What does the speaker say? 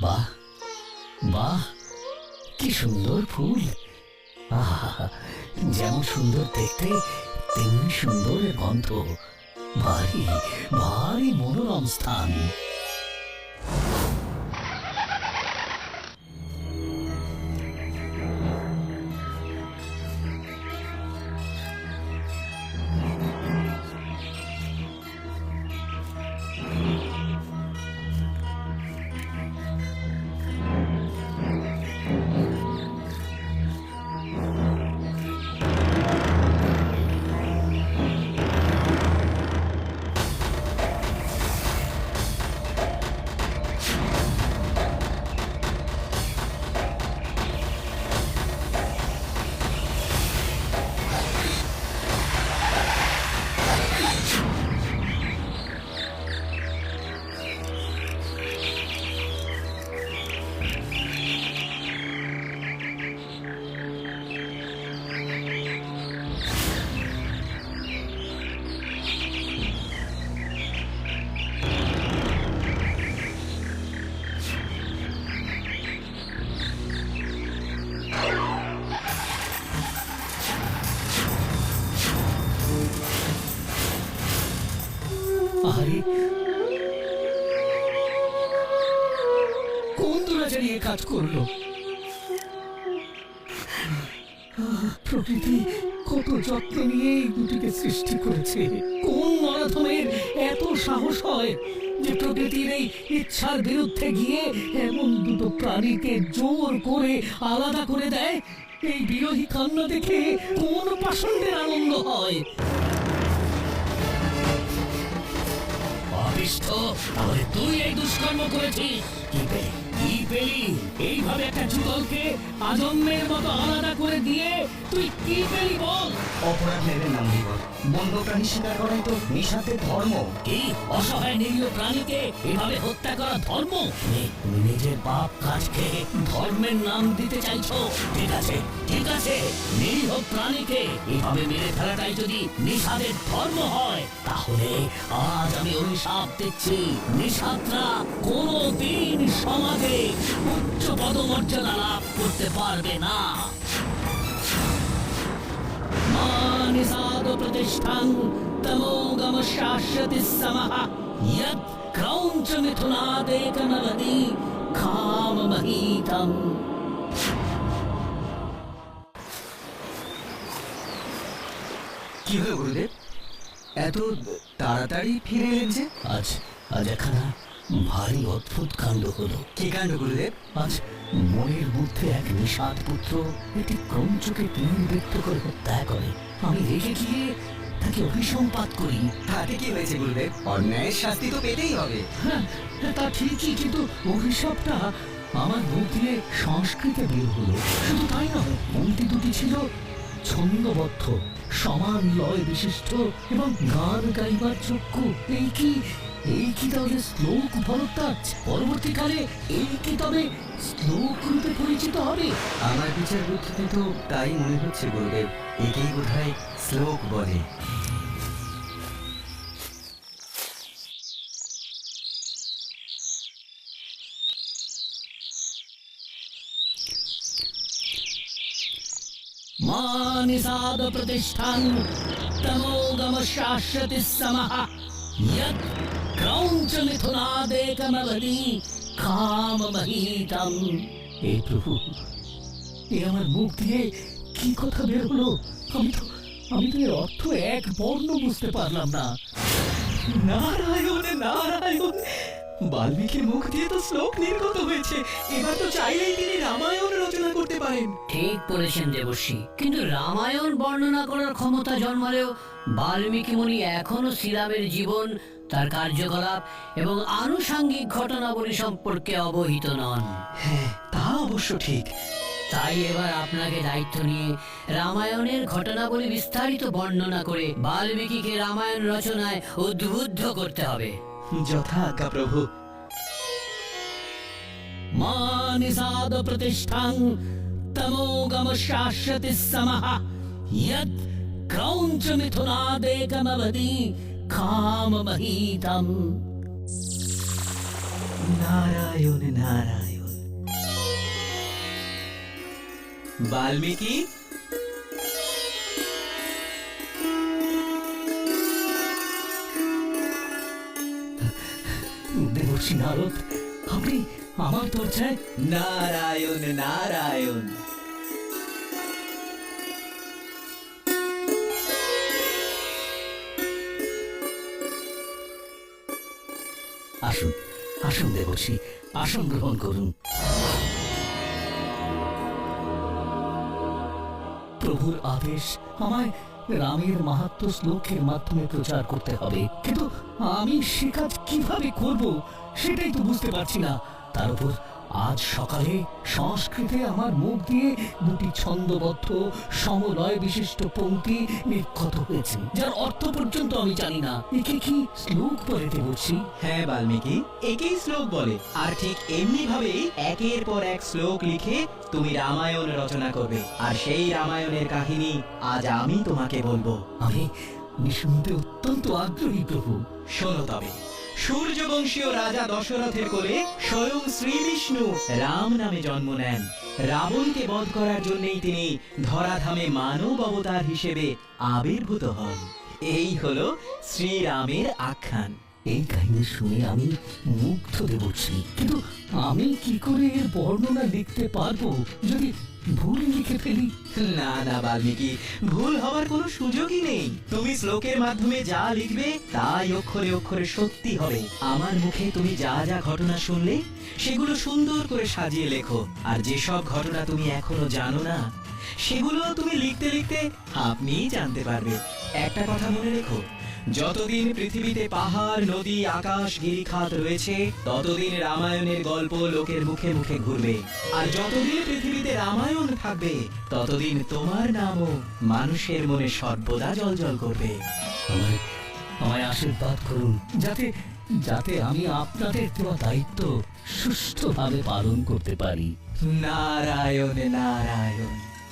বাহ বাহ, কি সুন্দর ফুল। আহা, যেমন সুন্দর দেখতে, তেমনি সুন্দর গন্ধ। ভারী ভারী মনোরম স্থান। এ কাজ করল। প্রকৃতি কত যত্ন নিয়ে এই দুটিকে সৃষ্টি করেছে। কোন নরাধমের এত সাহস হয় যে প্রকৃতির এই ইচ্ছার বিরুদ্ধে গিয়ে এমন দুটো প্রাণীকে জোর করে আলাদা করে দেয়? এই বিরোধী কান্না দেখে কোন পাষণ্ডের আনন্দ হয়? তাহলে তুই এই দুষ্কর্ম করেছিস। কি পেলি? এইভাবে একটা যুগলকে আজন্মের মতো আলাদা করে দিয়ে তুই কি পেলি বল? অপরাধ নেবেন না মহিবল বন্য প্রাণী শিকার করাই তো নিঃস্বার্থের ধর্ম। কি? অসহায় নিরীহ প্রাণীকে এভাবে হত্যা করা ধর্ম? নিজের পাপ কাজকে ধর্মের নাম দিতে চাইছো। ঠিক আছে ঠিক আছে। নিরীহ প্রাণীকে এভাবে মেরে ফেলাটাই যদি নিষাদের ধর্ম হয় তাহলে আজ আমি অভিশাপ দিচ্ছি। নিষাদরা কোনো দিন সমাজে উচ্চ পদমর্যাদা লাভ করতে পারবে না। কি হলো গুরুদেব? এত তাড়াতাড়ি ফিরে এলেন যে? আজ আজ একখানা ভারী অদ্ভুত কাণ্ড হলো। কি কাণ্ড গুরুদেব? আজ মনের মধ্যে এক নিষাদ পুত্র একটি ক্রঞ্চকে পুনর্ব্যক্ত করে হত্যা করে। আমি রেগে গিয়ে তাকে অভিসম্পাত করি। তাতে কি হয়েছে গুরুদেব? অন্যায়ের শাস্তি তো পেতেই হবে। হ্যাঁ হ্যাঁ, তা ঠিকই কিন্তু অভিশাপটা আমার মুখ দিয়ে সংস্কৃতে বের হলো। শুধু তাই নয় মন্ত্রী দুটি ছিল ছন্দবদ্ধ, সমান লয় বিশিষ্ট এবং গান গাইবার যোগ্য এই কি? এই কি তাহলে শ্লোক ভরদ্বাজ পরবর্তীকালে এই কি তবে শ্লোক রূপে পরিচিত হবে? আমার বিচার বুদ্ধিতে তো তাই মনে হচ্ছে, গুরুদেব। একেই বোধ শ্লোক বলে। मानिषाद प्रतिष्ठान तमोगम शाश्वति समः यत् क्रौञ्च मिथुनादेकमवधि কামমহিতম হে প্রভু এ আমার মুখ দিয়ে কি কথা বের হলো আমি তো আমি তো এর অর্থ এক বর্ণ বুঝতে পারলাম না নারায়ণ নারায়ণ বাল্মীকির মুখ দিয়ে তো শ্লোক নির্গত হয়েছে এবার তো চাইলেই তিনি রামায়ণ রচনা বলতে পারেন। ঠিক বলেছেন দেবশ্রী কিন্তু রামায়ণ বর্ণনা করার ক্ষমতা জন্মালেও বাল্মীকি মুনি এখনও শ্রীরামের জীবন তার কার্যকলাপ এবং আনুষাঙ্গিক ঘটনাবলী সম্পর্কে অবহিত নন। হ্যাঁ তা অবশ্য ঠিক। তাই এবার আপনাকে দায়িত্ব নিয়ে রামায়ণের ঘটনাবলী বিস্তারিত বর্ণনা করে বাল্মীকিকে রামায়ণ রচনায় উদ্বুদ্ধ করতে হবে। যথা আজ্ঞা প্রভু। মান সাদ প্রতিষ্ঠান तमोगम तमोगमशाश्यति समः। यत् क्रौञ्चमिथुनादेकमवधि काममहीतम्। नारायण नारायण। वाल्मीकि? देवर्षि नारद अपनी আমার দরজায় নারায়ণ নারায়ণ। আসুন আসুন দেবর্ষি আসন গ্রহণ করুন। প্রভুর আদেশ আমায় রামের মাহাত্ম শ্লোকের মাধ্যমে প্রচার করতে হবে। কিন্তু আমি সে কাজ কীভাবে করব সেটাই তো বুঝতে পারছি না। তার উপর আজ সকালে সংস্কৃতে আমার মুখ দিয়ে দুটি ছন্দবদ্ধ সমলয় বিশিষ্ট পংক্তি নিক্ষত হয়েছে যার অর্থ পর্যন্ত আমি জানি না। একে কি শ্লোক বলে দেবর্ষি হ্যাঁ বাল্মীকি একেই শ্লোক বলে। আর ঠিক এমনি ভাবেই একের পর এক শ্লোক লিখে তুমি রামায়ণ রচনা করবে। আর সেই রামায়ণের কাহিনী আজ আমি তোমাকে বলব। আমি শুনতে অত্যন্ত আগ্রহী প্রভু। শোনো তবে সূর্যবংশীয় রাজা দশরথের কোলে স্বয়ং শ্রী বিষ্ণু রাম নামে জন্ম নেন। রাবণকে বধ করার জন্যই তিনি ধরাধামে মানব অবতার হিসেবে আবির্ভূত হন। এই হলো শ্রীরামের আখ্যান। এই কাহিনী শুনে আমি মুগ্ধ কিন্তু আমি কি করে এর বর্ণনা লিখতে পারব? যদি ভুল লিখে ফেলি? না না, বাল্মীকি, ভুল কোনো সুযোগই নেই। তুমি শ্লোকের মাধ্যমে যা লিখবে, তাই অক্ষরে অক্ষরে সত্যি হবে। আমার মুখে তুমি যা যা ঘটনা শুনলে, সেগুলো সুন্দর করে সাজিয়ে লেখো। আর যেসব ঘটনা তুমি এখনও জানো না, সেগুলো তুমি লিখতে লিখতে আপনিই জানতে পারবে। একটা কথা মনে রেখো যতদিন পৃথিবীতে পাহাড়, নদী, আকাশ, গিরিখাত রয়েছে, ততদিন রামায়ণের গল্প লোকের মুখে মুখে ঘুরবে। আর যতদিন পৃথিবীতে রামায়ণ থাকবে, ততদিন তোমার নামও মানুষের মনে সর্বদা জলজল করবে। আমায় আশীর্বাদ করুন, যাতে যাতে আমি আপনাদের দেওয়া দায়িত্ব সুষ্ঠুভাবে পালন করতে পারি। নারায়ণ নারায়ণ।